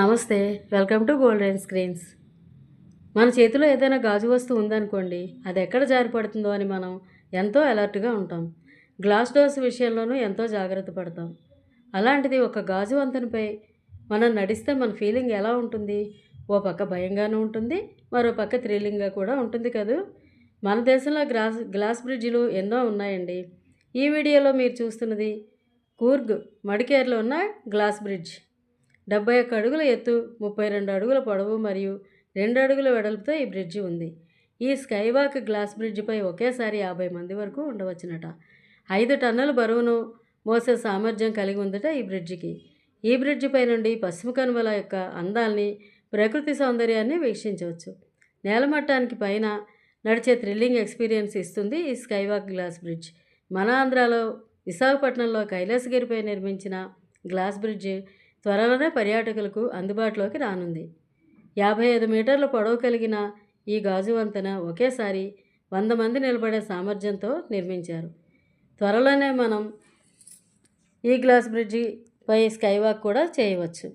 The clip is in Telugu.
నమస్తే వెల్కమ్ టు గోల్డెన్ స్క్రీన్స్. మన చేతిలో ఏదైనా గాజు వస్తువు ఉందనుకోండి అది ఎక్కడ జారిపడుతుందో అని మనం ఎంతో అలర్ట్గా ఉంటాం. గ్లాస్ డోర్స్ విషయంలోనూ ఎంతో జాగ్రత్త పడతాం. అలాంటిది ఒక గాజు వంతెనపై మనం నడిస్తే మన ఫీలింగ్ ఎలా ఉంటుంది? ఓ పక్క భయంగానూ ఉంటుంది మరో పక్క థ్రిల్లింగ్గా కూడా ఉంటుంది కదూ? మన దేశంలో గ్లాస్ గ్లాస్ బ్రిడ్జిలు ఎన్నో ఉన్నాయండి. ఈ వీడియోలో మీరు చూస్తున్నది కూర్గ్ మడికేర్లో ఉన్న గ్లాస్ బ్రిడ్జ్. డెబ్బై ఒక్క అడుగుల ఎత్తు ముప్పై రెండు అడుగుల పొడవు మరియు రెండు అడుగుల వెడల్పుతో ఈ బ్రిడ్జి ఉంది. ఈ స్కైవాక్ గ్లాస్ బ్రిడ్జిపై ఒకేసారి యాభై మంది వరకు ఉండవచ్చునట. ఐదు టన్నుల బరువును మోసే సామర్థ్యం కలిగి ఉందట ఈ బ్రిడ్జికి. ఈ బ్రిడ్జిపై నుండి పశ్చిమ కనుమల యొక్క అందాల్ని ప్రకృతి సౌందర్యాన్ని వీక్షించవచ్చు. నేలమట్టానికి పైన నడిచే థ్రిల్లింగ్ ఎక్స్పీరియన్స్ ఇస్తుంది ఈ స్కైవాక్ గ్లాస్ బ్రిడ్జ్. మన ఆంధ్రాలో విశాఖపట్నంలో కైలాసగిరిపై నిర్మించిన గ్లాస్ బ్రిడ్జ్ త్వరలోనే పర్యాటకులకు అందుబాటులోకి రానుంది. యాభై ఐదు మీటర్ల పొడవు కలిగిన ఈ గాజు వంతెన ఒకేసారి వంద మంది నిలబడే సామర్థ్యంతో నిర్మించారు. త్వరలోనే మనం ఈ గ్లాస్ బ్రిడ్జి పై స్కై వాక్ కూడా చేయవచ్చు.